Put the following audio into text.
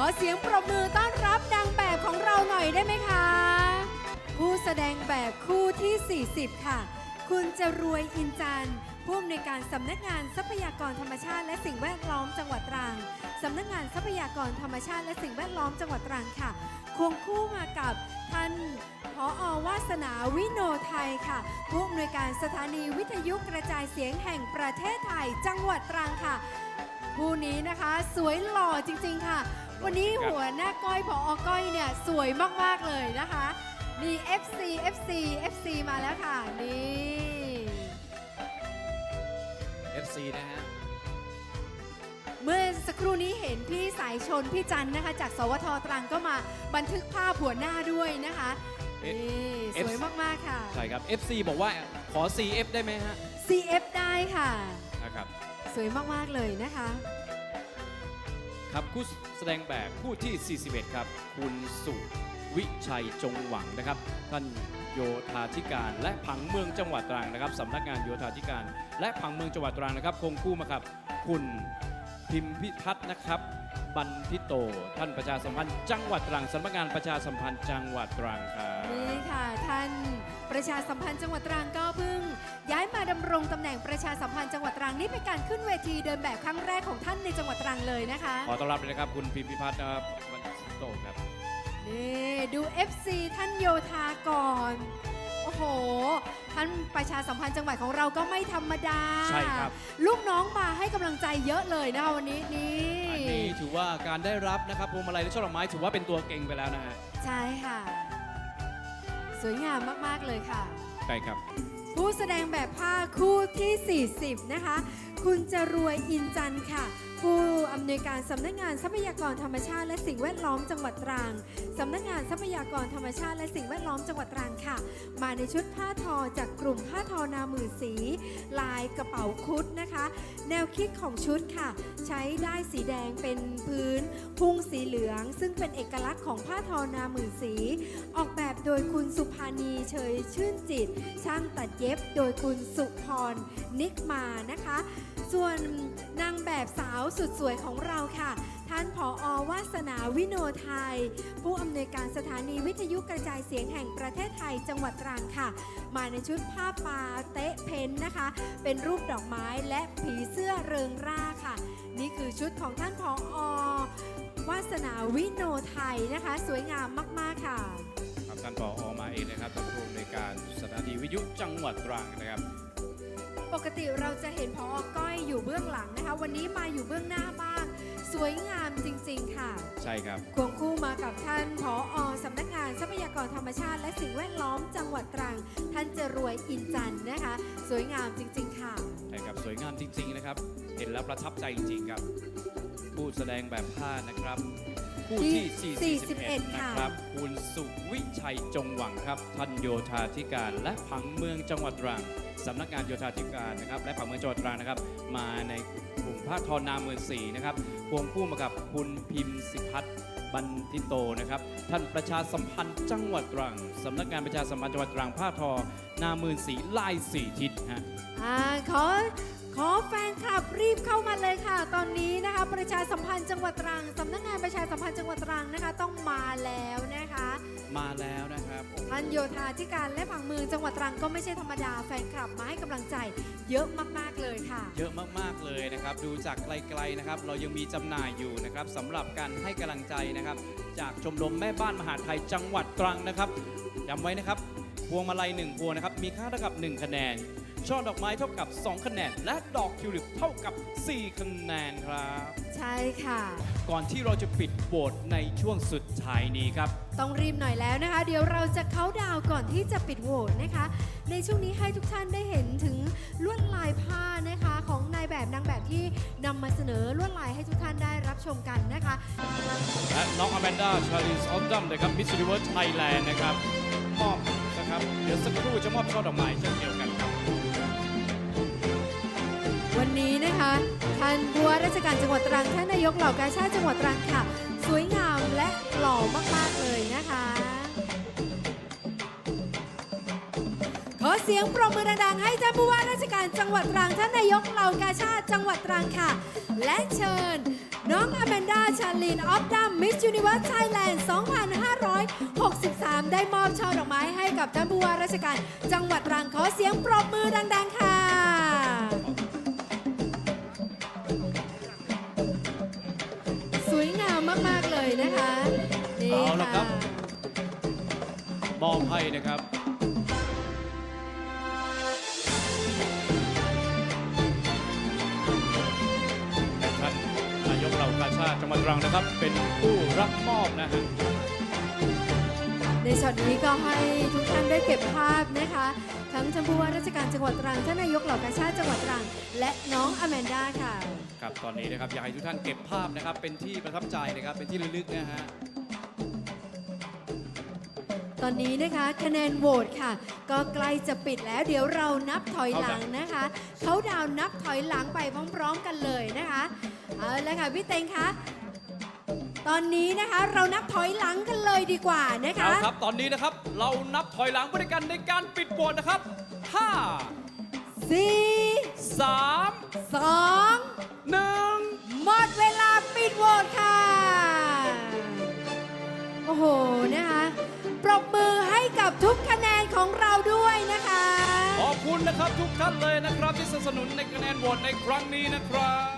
ขอเสียงปรบมือต้อนรับนางแบบของเราหน่อยได้ไหมคะ ผู้แสดงแบบคู่ที่ 40 ค่ะ คุณจะรวยอินจันทร์ผู้อำนวยการสำนักงานทรัพยากรธรรมชาติและสิ่งแวดล้อมจังหวัดตรังสำนักงานทรัพยากรธรรมชาติและสิ่งแวดล้อมจังหวัดตรังค่ะควงคู่มากับท่านผออวาสนาวิโนไทยค่ะ ผู้อำนวยการสถานีวิทยุกระจายเสียงแห่งประเทศไทย จังหวัดตรังค่ะ ผู้นี้นะคะ สวยหล่อจริง ๆ ค่ะ วันนี้หัวหน้าก้อยผออก้อยเนี่ยสวยมาก ๆ เลยนะคะนี่ FC FC FC มาแล้วค่ะ นี่ FC นะฮะ เมื่อสักครู่นี้เห็นพี่สายชนพี่จันนะคะ จากสวทตรังก็มาบันทึกภาพหัวหน้าด้วยนะคะเอ๊ะนี่สวยมาก ๆ ค่ะ ใช่ครับ FC บอกว่าขอ CF ได้ไหมฮะ CF ได้ค่ะ นะครับ สวยมาก ๆ เลยนะคะ ครับคู่แสดงแบบคู่ที่ 41 ครับ คุณสุวิชัยจงหวังนะครับ ท่านโยธาธิการ และผังเมืองจังหวัดตรังนะครับสำนักงานโยธาธิการ และผังเมืองจังหวัดตรังนะครับ คงคู่มาครับ คุณพิมพิพัฒน์นะครับบันทิโต ท่านประชาสัมพันธ์จังหวัดตรังสำนักงานประชาสัมพันธ์จังหวัดตรังครับนี่ค่ะท่านประชาสัมพันธ์จังหวัดตรังก็เพิ่งย้ายมาดำรงตำแหน่งประชาสัม นธ์จังหวัดตรังนี่เป็นการขึ้นเวทีเดินแบบครั้งแรกของท่านในจังหวัดตรังเลยนะคะ ขอต้อนรับเลยนะครับคุณพิมพิพัฒน์นะครับบันทิโตครับ นี่ดู FC ท่านโยธาก่อน โอ้โห ท่านประชาสัมพันธ์จังหวัดของเราก็ไม่ธรรมดาใช่ครับ ลูกน้องมาให้กำลังใจเยอะเลยนะคะวันนี้นี่ อันนี้ถือว่าการได้รับนะครับพวงมาลัยและช่อดอกไม้ถือว่าเป็นตัวเก่งไปแล้วนะฮะใช่ค่ะ สวยงามมาก ๆ เลยค่ะ ใช่ครับ ผู้แสดงแบบผ้าคู่ที่ 40 นะคะ คุณจรวยอินจันค่ะ ผู้อำนวยการสำนักงานทรัพยากรธรรมชาติและสิ่งแวดล้อมจังหวัดตรังสำนักงานทรัพยากรธรรมชาติและสิ่งแวดล้อมจังหวัดตรังค่ะ มาในชุดผ้าทอจากกลุ่มผ้าทอนามื่นสี ลายกระเป๋าคุดนะคะ แนวคิดของชุดค่ะ ใช้ได้สีแดงเป็นพื้น พุงสีเหลือง ซึ่งเป็นเอกลักษณ์ของผ้าทอนามื่นสี ออกแบบ โดยคุณสุภานีเฉยชื่นจิต ช่างตัดเย็บโดยคุณสุพรนิกมานะคะ ส่วนนางแบบสาวสุดสวยของเราค่ะ ท่านผออวาสนาวิโนไทย ผู้อำนวยการสถานีวิทยุกระจายเสียงแห่งประเทศไทยจังหวัดตรังค่ะ มาในชุดผ้าปาเตะเพ้นนะคะ เป็นรูปดอกไม้และผีเสื้อเริงร่าค่ะ นี่คือชุดของท่านผออวาสนาวิโนไทยนะคะ สวยงามมาก ๆ ค่ะ ครับท่านผออมาเองนะครับท่านผู้อำนวยการสถานีวิทยุจังหวัดตรังนะครับ ปกติเราจะเห็นพอก้อยอยู่เบื้องหลังนะคะ วันนี้มาอยู่เบื้องหน้าบ้างสวยงามจริง ๆ ค่ะ ใช่ครับควงคู่มากับท่านผออสำนักงานทรัพยากรธรรมชาติ และสิ่งแวดล้อมจังหวัดตรัง ท่านจะรวยอินจันทร์นะคะ สวยงามจริง ๆ ค่ะ ใช่ครับสวยงามจริง ๆ นะครับ เห็นแล้วประทับใจจริง ๆ ครับ ผู้แสดงแบบผ้านะครับ ผู้ที่ที่41 41 นะครับ คุณสุวิชัยจงหวังครับท่านโยธาธิการและผังเมืองจังหวัดตรังสำนักงานโยธาธิการนะครับ และผังเมืองจังหวัดตรังนะครับ มาในกลุ่มผ้าทอนาเมืองสีนะครับควงคู่มากับคุณพิมพ์สิพัฒน์บันทิโตนะครับ ท่านประชาสัมพันธ์จังหวัดตรังสำนักงานประชาสัมพันธ์จังหวัดตรังผ้าทอนาเมืองสีลายสีทิศฮะอ่าขอ ขอแฟนคลับรีบเข้ามาเลยค่ะ ตอนนี้นะคะประชาสัมพันธ์จังหวัดตรังสำนักงานประชาสัมพันธ์จังหวัดตรังนะคะต้องมาแล้วนะคะมาแล้วนะครับโอ้โหท่านโยธาธิการและผังเมืองจังหวัดตรังก็ไม่ใช่ธรรมดาแฟนคลับมาให้กำลังใจ เยอะมากๆเลยค่ะ เยอะมากๆเลยนะครับ ดูจากไกลๆนะครับ เรายังมีจำหน่ายอยู่นะครับสำหรับการให้กำลังใจนะครับ จากชมรมแม่บ้านมหาไทยจังหวัดตรังนะครับจำไว้นะครับพวงมาลัย1พวงนะครับมีค่าเท่ากับ 1 คะแนน ช่อดอกไม้เท่ากับ 2 คะแนน และดอกทิวลิปเท่ากับ 4 คะแนนครับ ใช่ค่ะ ก่อนที่เราจะปิดโหวตในช่วงสุดท้ายนี้ครับ ต้องรีบหน่อยแล้วนะคะ เดี๋ยวเราจะเข้าน์ดาวน์ก่อนที่จะปิดโหวตนะคะ ในช่วงนี้ให้ทุกท่านได้เห็นถึงลวดลายผ้านะคะ ของนายแบบนางแบบที่นำมาเสนอลวดลายให้ทุกท่านได้รับชมกันนะคะ และน้องอแมนดาชาลิสออฟดัมนะครับมิสซิลิเวอร์ไทยแลนด์นะครับมอบนะครับ เดี๋ยวสักครู่จะมอบช่อดอกไม้เช่นเดียว นะคะท่านผู้ว่าราชการจังหวัดตรังท่านนายกเหล่ากาชาติจังหวัดตรังค่ะ สวยงามและหล่อมากๆเลยนะคะ ขอเสียงปรบมือดังๆให้ท่านผู้ว่าราชการจังหวัดตรังท่านนายกเหล่ากาชาติจังหวัดตรังค่ะ และเชิญ น้องอแมนดาชาลินออฟดัมมิส s u นิเวิร์สไทยแลนด์ 2563 ได้มอบช่อดอกไม้ให้กับท่านผู้ว่าราชการจังหวัดตรังขอเสียงปรบมือดัง ๆ ค่ะ เลยนะคะนี่เอาละครัค่ะบ มอบให้นะครับและท่านนายกเหล่ากาชาติจังหวัดตรังนะครับ เป็นผู้รับมอบนะฮะ ในช็อตนี้ก็ให้ทุกท่านได้เก็บภาพนะคะ ทั้งท่านผู้ว่าราชการจังหวัดตรังท่านนายกเหล่ากาชาติจังหวัดตรัง และน้องอแมนดาค่ะ ครับตอนนี้นะครับอยากให้ทุกท่านเก็บภาพนะครับ เป็นที่ประทับใจนะครับ เป็นที่ระลึกนะฮะ ตอนนี้นะคะคะแนนโหวตค่ะ ก็ใกล้จะปิดแล้วเดี๋ยวเรานับถอยหลังนะคะ เขาดาวน์นับถอยหลังไปพร้อม ๆ กันเลยนะคะ เอาละค่ะพี่เต็งคะ ตอนนี้นะคะเรานับถอยหลังกันเลยดีกว่านะคะ เอาครับ ตอนนี้นะครับ เรานับถอยหลังไปด้วยกันในการปิดโหวตนะครับสี่5 3สอง1หมดเวลาปิดโหวตค่ะ โอ้โหนะคะปรบมือให้กับทุกคะแนนของเราด้วยนะคะ ขอบคุณนะครับทุกท่านเลยนะครับ ที่สนับสนุนในคะแนนโหวตในครั้งนี้นะครับ